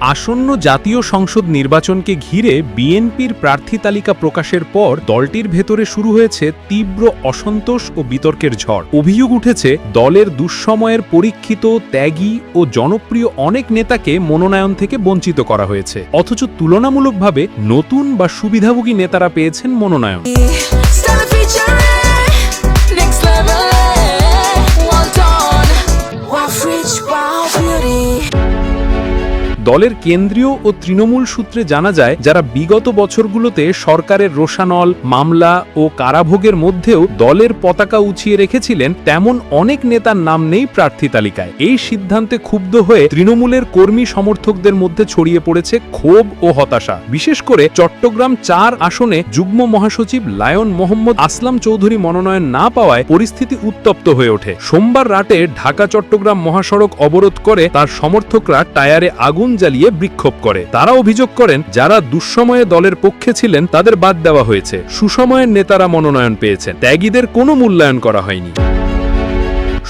আসন্ন জাতীয় সংসদ নির্বাচনকে ঘিরে বিএনপির প্রার্থী তালিকা প্রকাশের পর দলটির ভেতরে শুরু হয়েছে তীব্র অসন্তোষ ও বিতর্কের ঝড়। অভিযোগ উঠেছে, দলের দুঃসময়ের পরীক্ষিত, ত্যাগী ও জনপ্রিয় অনেক নেতাকে মনোনয়ন থেকে বঞ্চিত করা হয়েছে। অথচ তুলনামূলকভাবে নতুন বা সুবিধাভোগী নেতারা পেয়েছেন মনোনয়ন। দলের কেন্দ্রীয় ও তৃণমূল সূত্রে জানা যায়, যারা বিগত বছরগুলোতে সরকারের রোষানল মামলা ও কারাভোগের মধ্যেও দলের পতাকা উছিয়ে রেখেছিলেন, তেমন অনেক নেতার নাম নেই প্রার্থী তালিকায়। এই সিদ্ধান্তে ক্ষুব্ধ হয়ে তৃণমূলের কর্মী সমর্থকদের মধ্যে ছড়িয়ে পড়েছে ক্ষোভ ও হতাশা। বিশেষ করে চট্টগ্রাম চার আসনে যুগ্ম মহাসচিব লায়ন মোহাম্মদ আসলাম চৌধুরী মনোনয়ন না পাওয়ায় পরিস্থিতি উত্তপ্ত হয়ে ওঠে। সোমবার রাতে ঢাকা চট্টগ্রাম মহাসড়ক অবরোধ করে তার সমর্থকরা টায়ারে আগুন জ্বালিয়ে বিক্ষোভ করে। তারা অভিযোগ করেন, যারা দুঃসময়ে দলের পক্ষে ছিলেন, তাদের বাদ দেওয়া হয়েছে। সুসময়ের নেতারা মনোনয়ন পেয়েছেন। ত্যাগীদের কোনো মূল্যায়ন করা হয়নি।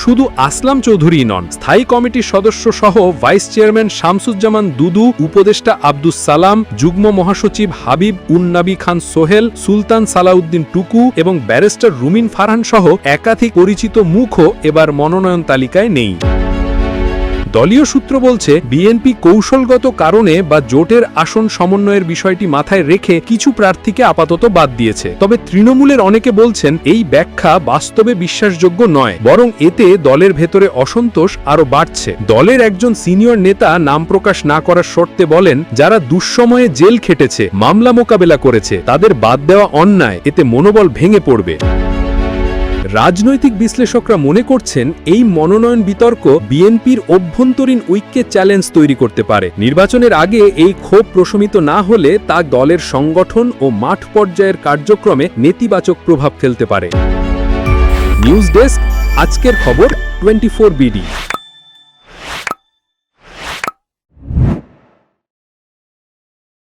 শুধু আসলাম চৌধুরী নন, স্থায়ী কমিটির সদস্য সহ ভাইস চেয়ারম্যান শামসুজ্জামান দুদু, উপদেষ্টা আব্দুস সালাম, যুগ্ম মহাসচিব হাবিব উন্নাবি খান সোহেল, সুলতান সালাউদ্দিন টুকু এবং ব্যারিস্টার রুমিন ফারহান সহ একাধিক পরিচিত মুখও এবার মনোনয়ন তালিকায় নেই। দলীয় সূত্র বলছে, বিএনপি কৌশলগত কারণে বা জোটের আসন সমন্বয়ের বিষয়টি মাথায় রেখে কিছু প্রার্থীকে আপাতত বাদ দিয়েছে। তবে তৃণমূলের অনেকে বলছেন, এই ব্যাখ্যা বাস্তবে বিশ্বাসযোগ্য নয়, বরং এতে দলের ভেতরে অসন্তোষ আরও বাড়ছে। দলের একজন সিনিয়র নেতা নাম প্রকাশ না করার শর্তে বলেন, যারা দুঃসময়ে জেল খেটেছে, মামলা মোকাবেলা করেছে, তাদের বাদ দেওয়া অন্যায়, এতে মনোবল ভেঙে পড়বে। রাজনৈতিক বিশ্লেষকরা মনে করছেন এই মনোনয়ন বিতর্ক বিএনপির অভ্যন্তরীণ ঐক্যে চ্যালেঞ্জ তৈরি করতে পারে। নির্বাচনের আগে এই ক্ষোভ প্রশমিত না হলে তা দলের সংগঠন ও মাঠ পর্যায়ের কার্যক্রমে নেতিবাচক প্রভাব ফেলতে পারে। নিউজ ডেস্ক, আজকের খবর, টোয়েন্টি বিডি।